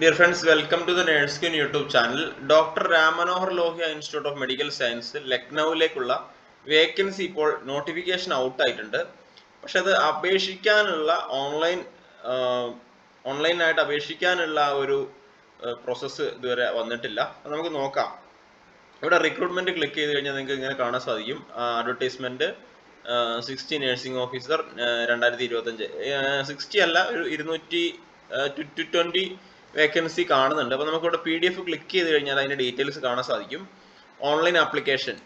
Dear friends welcome to the nurse queen YouTube channel doctor Ram Manohar Lohia institute of medical science ലക്നൌവിലേക്കുള്ള vacancy ഇപ്പോൾ notification out ആയിട്ടുണ്ട്. പക്ഷെ അത് അപേക്ഷിക്കാനുള്ള online ഓൺലൈനായിട്ട് അപേക്ഷിക്കാനുള്ള ഒരു പ്രോസസ്സ് ഇതുവരെ വന്നിട്ടില്ല. നമുക്ക് നോക്കാം. ഇവിടെ റിക്രൂട്ട്മെന്റ് ക്ലിക്ക് ചെയ്ത് കഴിഞ്ഞാൽ നിങ്ങൾക്ക് ഇങ്ങനെ കാണാൻ സാധിക്കും. അഡ്വർടൈസ്മെന്റ് സിക്സ്റ്റി നഴ്സിംഗ് ഓഫീസർ രണ്ടായിരത്തി ഇരുപത്തഞ്ച് സിക്സ്റ്റി അല്ല ഒരു ഇരുന്നൂറ്റി ട്വന്റി വേക്കൻസി കാണുന്നുണ്ട്. അപ്പോൾ നമുക്കിവിടെ പി ഡി എഫ് ക്ലിക്ക് ചെയ്ത് കഴിഞ്ഞാൽ അതിന്റെ ഡീറ്റെയിൽസ് കാണാൻ സാധിക്കും. Online application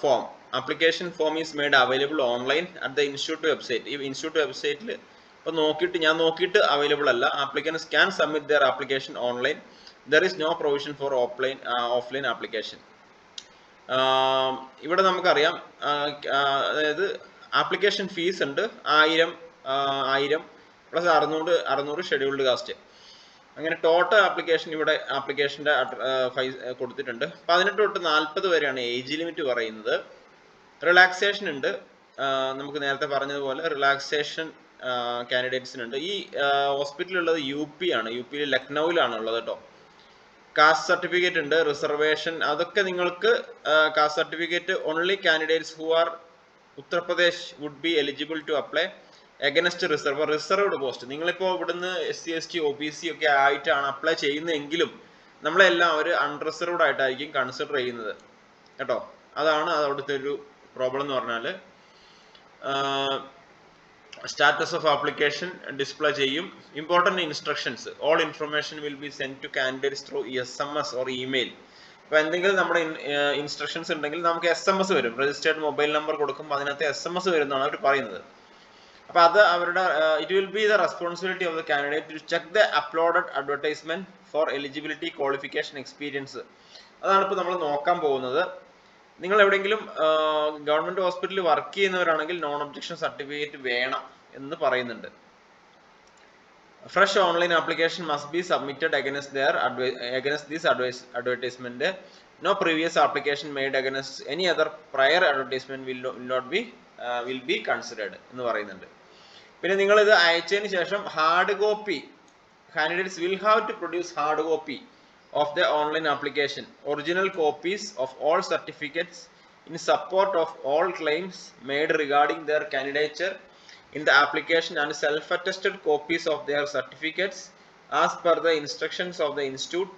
form application form is made available online at the institute website ഈ ഇൻസ്റ്റിറ്റ്യൂട്ട് വെബ്സൈറ്റിൽ ഇപ്പോൾ നോക്കിയിട്ട് ഞാൻ നോക്കിയിട്ട് അവൈലബിൾ അല്ല. Applicants can submit their application online there is no provision for offline offline application ഇവിടെ നമുക്കറിയാം അതായത് ആപ്ലിക്കേഷൻ ഫീസ് ഉണ്ട്. ആയിരം ആയിരം പ്ലസ് അറുന്നൂറ് അറുന്നൂറ് ഷെഡ്യൂൾഡ് കാസ്റ്റ് അങ്ങനെ ടോട്ടൽ ആപ്ലിക്കേഷൻ ഇവിടെ ആപ്ലിക്കേഷന്റെ കൊടുത്തിട്ടുണ്ട്. പതിനെട്ട് തൊട്ട് നാൽപ്പത് വരെയാണ് ഏജ് ലിമിറ്റ് പറയുന്നത്. റിലാക്സേഷൻ ഉണ്ട്. നമുക്ക് നേരത്തെ പറഞ്ഞതുപോലെ റിലാക്സേഷൻ കാൻഡിഡേറ്റ്സിനുണ്ട് ഈ ഹോസ്പിറ്റലുള്ളത് യു പി ആണ്. യു പിയിൽ ലക്നൌവിലാണ് ഉള്ളത് കേട്ടോ കാസ്റ്റ് സർട്ടിഫിക്കറ്റ് ഉണ്ട് റിസർവേഷൻ അതൊക്കെ നിങ്ങൾക്ക് caste certificate only candidates who are Uttar Pradesh would be eligible to apply against reserve reserved post നിങ്ങളിപ്പോൾ ഇവിടുന്ന് S C S T O B C ഒക്കെ ആയിട്ടാണ് അപ്ലൈ ചെയ്യുന്നതെങ്കിലും നമ്മളെല്ലാം ഒരു അൺറിസർവ്ഡ് ആയിട്ടായിരിക്കും കൺസിഡർ ചെയ്യുന്നത്. കേട്ടോ? അതാണ് അവിടുത്തെ ഒരു പ്രോബ്ലം എന്ന് പറഞ്ഞാൽ സ്റ്റാറ്റസ് ഓഫ് ആപ്ലിക്കേഷൻ ഡിസ്പ്ലേ ചെയ്യും. Important instructions all information will be send to candidates through S M S or email അപ്പോൾ എന്തെങ്കിലും നമ്മുടെ ഇൻസ്ട്രക്ഷൻസ് ഉണ്ടെങ്കിൽ നമുക്ക് എസ് എം എസ് വരും. രജിസ്റ്റേർഡ് മൊബൈൽ നമ്പർ കൊടുക്കുമ്പോൾ അതിനകത്ത് എസ് എം എസ് വരുന്നതാണ് അവർ പറയുന്നത്. അപ്പോൾ അത് അവരുടെ it will be the responsibility of the candidate to check the uploaded advertisement for eligibility qualification experience അതാണ് ഇപ്പോൾ നമ്മൾ നോക്കാൻ പോകുന്നത്. നിങ്ങൾ എവിടെയെങ്കിലും ഗവൺമെന്റ് ഹോസ്പിറ്റലിൽ വർക്ക് ചെയ്യുന്നവരാണെങ്കിൽ നോൺ ഒബ്ജക്ഷൻ സർട്ടിഫിക്കറ്റ് വേണം എന്ന് പറയുന്നുണ്ട്. Fresh online application must be submitted against their against these advise advertisement no previous application made against any other prior advertisement will not be will be considered എന്ന് പറയുന്നുണ്ട്. പിന്നെ നിങ്ങൾ ഇത് അയച്ചതിന് ശേഷം hard copy candidates will have to produce hard copy of the online application original copies of all certificates in support of all claims made regarding their candidature in the application and self attested copies of their certificates as per the instructions of the institute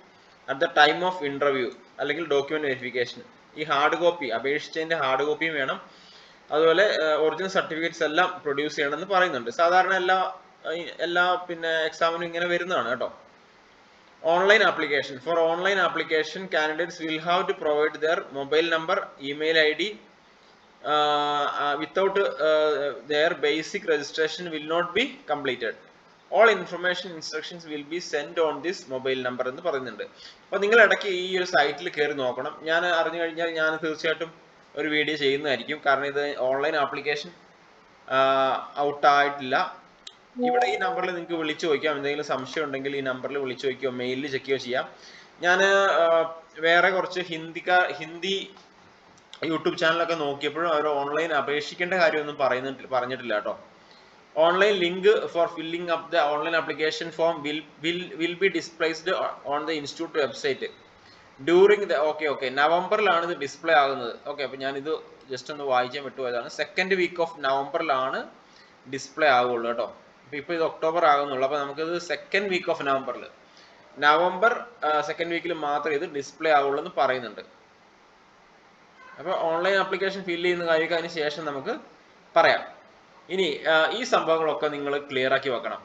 at the time of interview അല്ലെങ്കിൽ document verification ഈ hard copy അപേക്ഷിച്ചതിന്റെ hard കോപ്പിയും വേണം. അതുപോലെ original certificates എല്ലാം produce ചെയ്യണമെന്ന് പറയുന്നുണ്ട്. സാധാരണ എല്ലാ എല്ലാ പിന്നെ എക്സാമിനും ഇങ്ങനെ വരുന്നതാണ് കേട്ടോ. Online application for online application candidates will have to provide their mobile number email I D without their basic registration will not be completed all information instructions will be send on this mobile number എന്ന് പറയുന്നുണ്ട്. അപ്പോൾ നിങ്ങൾ ഇടയ്ക്ക് ഈ ഒരു സൈറ്റിൽ കയറി നോക്കണം. ഞാൻ അറിഞ്ഞു കഴിഞ്ഞാൽ ഞാൻ തീർച്ചയായിട്ടും ഒരു വീഡിയോ ചെയ്യുന്നതായിരിക്കും. കാരണം ഇത് ഓൺലൈൻ ആപ്ലിക്കേഷൻ ഔട്ടായിട്ടില്ല ഇവിടെ ഈ നമ്പറിൽ നിങ്ങൾക്ക് വിളിച്ചു ചോദിക്കാം. എന്തെങ്കിലും സംശയം ഉണ്ടെങ്കിൽ ഈ നമ്പറിൽ വിളിച്ചു ചോദിക്കുകയോ മെയിലിൽ ചെക്കുകയോ ചെയ്യാം. ഞാൻ വേറെ കുറച്ച് ഹിന്ദിക്കാർ ഹിന്ദി യൂട്യൂബ് ചാനലൊക്കെ നോക്കിയപ്പോഴും അവർ ഓൺലൈൻ അപേക്ഷിക്കേണ്ട കാര്യമൊന്നും പറയുന്നിട്ട് പറഞ്ഞിട്ടില്ല കേട്ടോ. Online link for filling up the online application form will will be displaced on the institute website during the okay okay നവംബറിലാണ് ഇത് ഡിസ്പ്ലേ ആകുന്നത്. ഓക്കെ അപ്പോൾ ഇത് ജസ്റ്റ് ഒന്ന് വായിക്കാൻ വിട്ടുപോയതാണ് സെക്കൻഡ് വീക്ക് ഓഫ് നവംബറിലാണ് ഡിസ്പ്ലേ ആകുള്ളൂ കേട്ടോ. അപ്പോൾ ഇപ്പോൾ ഇത് ഒക്ടോബർ ആകുന്നുള്ളൂ. അപ്പോൾ നമുക്കിത് സെക്കൻഡ് വീക്ക് ഓഫ് നവംബറിൽ. നവംബർ സെക്കൻഡ് വീക്കിൽ മാത്രമേ ഇത് ഡിസ്പ്ലേ ആവുള്ളൂ എന്ന് പറയുന്നുണ്ട്. അപ്പോൾ ഓൺലൈൻ ആപ്ലിക്കേഷൻ ഫില്ല് ചെയ്യുന്ന കാര്യമൊക്കെ അതിന് ശേഷം നമുക്ക് പറയാം. ഇനി ഈ സംഭവങ്ങളൊക്കെ നിങ്ങൾ ക്ലിയർ ആക്കി വെക്കണം.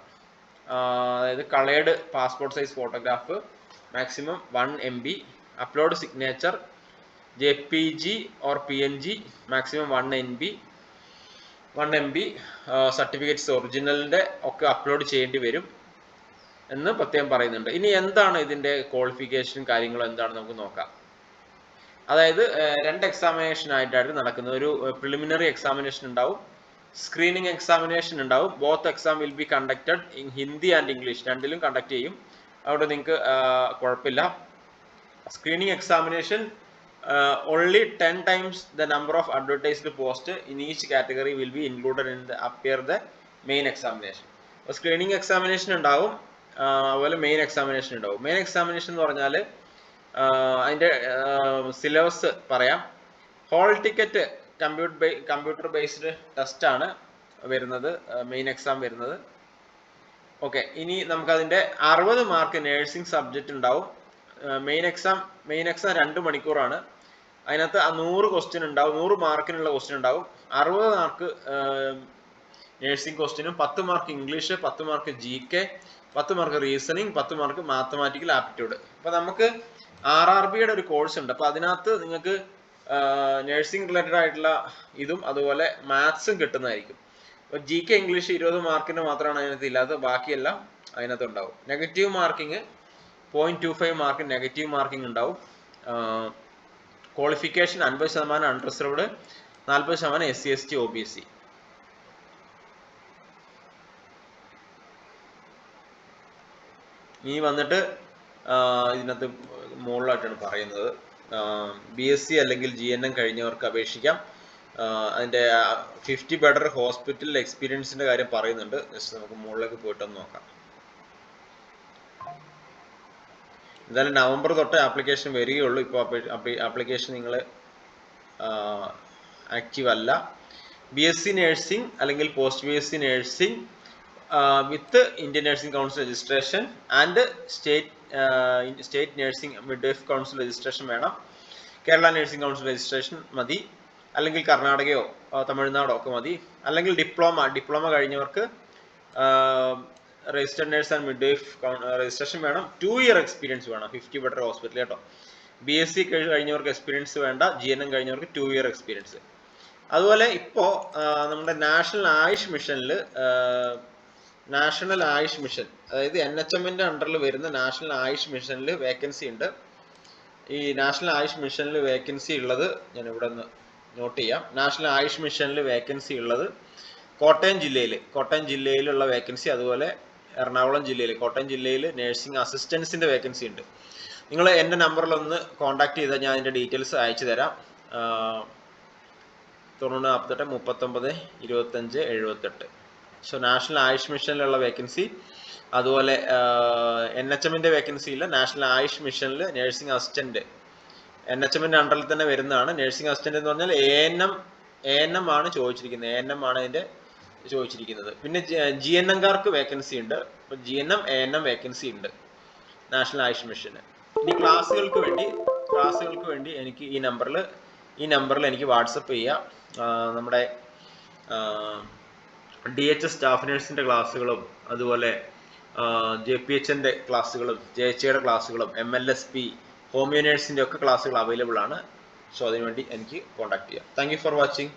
അതായത് coloured passport size photograph maximum one M B upload signature J P G or P N G maximum one N B one M B certificates ഒറിജിനലിന്റെ ഒക്കെ അപ്ലോഡ് ചെയ്യേണ്ടി വരും എന്ന് പ്രത്യേകം പറയുന്നുണ്ട്. ഇനി എന്താണ് ഇതിന്റെ ക്വാളിഫിക്കേഷൻ കാര്യങ്ങൾ എന്താണ് നമുക്ക് നോക്കാം. അതായത് രണ്ട് എക്സാമിനേഷൻ ആയിട്ടാണ് നടക്കുന്നത്. ഒരു പ്രിലിമിനറി എക്സാമിനേഷൻ ഉണ്ടാവും സ്ക്രീനിങ് എക്സാമിനേഷൻ ഉണ്ടാവും. Both exam will be conducted in Hindi and English രണ്ടിലും കണ്ടക്ട് ചെയ്യും. അവിടെ നിങ്ങൾക്ക് കുഴപ്പമില്ല. Screening examination only only 10 times the number of advertised in each category will be included in the appear the main examination. അപ്പോൾ screening examination ഉണ്ടാവും അതുപോലെ main examination ഉണ്ടാവും. Main examination എന്ന് പറഞ്ഞാൽ അതിന്റെ സിലബസ് പറയാം. ഹോൾ ടിക്കറ്റ് കമ്പ്യൂട്ടർ ബേ computer based test ആണ് വരുന്നത് മെയിൻ എക്സാം വരുന്നത്. ഓക്കെ ഇനി നമുക്കതിന്റെ അറുപത് മാർക്ക് നേഴ്സിംഗ് സബ്ജക്റ്റ് ഉണ്ടാവും. മെയിൻ എക്സാം മെയിൻ എക്സാം രണ്ട് മണിക്കൂറാണ്. അതിനകത്ത് ആ നൂറ് ക്വസ്റ്റ്യൻ ഉണ്ടാവും നൂറ് മാർക്കിനുള്ള ക്വസ്റ്റ്യൻ ഉണ്ടാവും. അറുപത് മാർക്ക് നേഴ്സിംഗ് ക്വസ്റ്റ്യനും പത്ത് മാർക്ക് ഇംഗ്ലീഷ് പത്ത് മാർക്ക് ജി കെ പത്ത് മാർക്ക് റീസണിങ് പത്ത് മാർക്ക് മാത്തമാറ്റിക്കൽ ആപ്റ്റിറ്റ്യൂഡ് അപ്പൊ നമുക്ക് ആർ ആർ ബിയുടെ ഒരു കോഴ്സ് ഉണ്ട്. അപ്പൊ അതിനകത്ത് നിങ്ങൾക്ക് നേഴ്സിംഗ് റിലേറ്റഡ് ആയിട്ടുള്ള ഇതും അതുപോലെ മാത്സും കിട്ടുന്നതായിരിക്കും. അപ്പൊ ജി കെ ഇംഗ്ലീഷ് ഇരുപത് മാർക്കിന് മാത്രമാണ് അതിനകത്ത് ഇല്ലാത്തത്. ബാക്കിയെല്ലാം അതിനകത്ത് ഉണ്ടാവും. Negative marking point two five mark negative marking ഉണ്ടാവും. ക്വാളിഫിക്കേഷൻ അൻപത് ശതമാനം അൺറിസർവ്ഡ് നാൽപ്പത് ശതമാനം S C S T O B C ഇനി വന്നിട്ട് ഇതിനകത്ത് മുകളിലായിട്ടാണ് പറയുന്നത്. ബി എസ് സി അല്ലെങ്കിൽ ജി എൻ എം കഴിഞ്ഞവർക്ക് അപേക്ഷിക്കാം. അതിന്റെ ഫിഫ്റ്റി ബെഡർ ഹോസ്പിറ്റൽ എക്സ്പീരിയൻസിന്റെ കാര്യം പറയുന്നുണ്ട്. ജസ്റ്റ് നമുക്ക് മുകളിലേക്ക് പോയിട്ടൊന്ന് നോക്കാം. എന്തായാലും നവംബർ തൊട്ട് ആപ്ലിക്കേഷൻ വരികയുള്ളൂ. ഇപ്പോൾ ആപ്ലിക്കേഷൻ നിങ്ങൾ ആക്റ്റീവ് അല്ല. ബി എസ് സി നേഴ്സിംഗ് അല്ലെങ്കിൽ post B S C nursing with Indian nursing council registration and state state nursing midwife council registration വേണം. കേരള നേഴ്സിംഗ് കൗൺസിൽ രജിസ്ട്രേഷൻ മതി. അല്ലെങ്കിൽ കർണാടകയോ തമിഴ്നാടോ ഒക്കെ മതി. അല്ലെങ്കിൽ diploma diploma കഴിഞ്ഞവർക്ക് registered nurse and midwife registration വേണം. Two year experience വേണം. Fifty better hospital കേട്ടോ. B S C കഴിഞ്ഞവർക്ക് എക്സ്പീരിയൻസ് വേണ്ട. ജി എൻ എം കഴിഞ്ഞവർക്ക് ടു ഇയർ എക്സ്പീരിയൻസ് അതുപോലെ ഇപ്പോൾ നമ്മുടെ നാഷണൽ ആയുഷ് മിഷനിൽ നാഷണൽ ആയുഷ് മിഷൻ അതായത് എൻ എച്ച് എമ്മിന്റെ അണ്ടറിൽ വരുന്ന നാഷണൽ ആയുഷ് മിഷനിൽ വേക്കൻസി ഉണ്ട്. ഈ നാഷണൽ ആയുഷ് മിഷനിൽ വേക്കൻസി ഉള്ളത് ഞാൻ ഇവിടെ ഒന്ന് നോട്ട് ചെയ്യാം. നാഷണൽ ആയുഷ് മിഷനിൽ വേക്കൻസി ഉള്ളത് കോട്ടയം ജില്ലയിൽ കോട്ടയം ജില്ലയിലുള്ള വേക്കൻസി അതുപോലെ എറണാകുളം ജില്ലയിൽ കോട്ടയം ജില്ലയിൽ നഴ്സിംഗ് അസിസ്റ്റൻസിന്റെ വേക്കൻസി ഉണ്ട്. നിങ്ങൾ എന്റെ നമ്പറിലൊന്ന് കോൺടാക്ട് ചെയ്താൽ ഞാൻ അതിന്റെ ഡീറ്റെയിൽസ് അയച്ചു തരാം. തൊണ്ണൂറ് നാൽപ്പത്തെട്ട് മുപ്പത്തൊമ്പത് ഇരുപത്തഞ്ച് എഴുപത്തെട്ട്. സോ നാഷണൽ ആയുഷ് മിഷനിലുള്ള വേക്കൻസി അതുപോലെ എൻ എച്ച് എമ്മിന്റെ വേക്കൻസി ഇല്ല. നാഷണൽ ആയുഷ് മിഷനിൽ നഴ്സിംഗ് അസിസ്റ്റന്റ് എൻ എച്ച് എമ്മിന്റെ അണ്ടറിൽ തന്നെ വരുന്നതാണ്. നഴ്സിംഗ് അസിസ്റ്റന്റ് എന്ന് പറഞ്ഞാൽ A N M A N M ആണ് ചോദിച്ചിരിക്കുന്നത്. എ എൻ എം ആണ് അതിന്റെ ചോദിച്ചിരിക്കുന്നത്. പിന്നെ ജി എൻ എംകാർക്ക് വേക്കൻസി ഉണ്ട്. അപ്പോൾ G N M A N M vacancy ഉണ്ട് നാഷണൽ ആയുഷ് മിഷന് ഇനി ക്ലാസ്സുകൾക്ക് വേണ്ടി ക്ലാസ്സുകൾക്ക് വേണ്ടി എനിക്ക് ഈ നമ്പറിൽ ഈ നമ്പറിൽ എനിക്ക് വാട്സപ്പ് ചെയ്യാം. നമ്മുടെ ഡി എച്ച് എസ് സ്റ്റാഫ് നഴ്സിന്റെ ക്ലാസ്സുകളും അതുപോലെ ജെ പി എച്ചിന്റെ ക്ലാസ്സുകളും ജെ എച്ച് ക്ലാസ്സുകളും M L S P homeo നേഴ്സിന്റെ ഒക്കെ ക്ലാസ്സുകൾ അവൈലബിൾ ആണ്. സോ അതിനുവേണ്ടി എനിക്ക് കോൺടാക്ട് ചെയ്യാം. Thank you for watching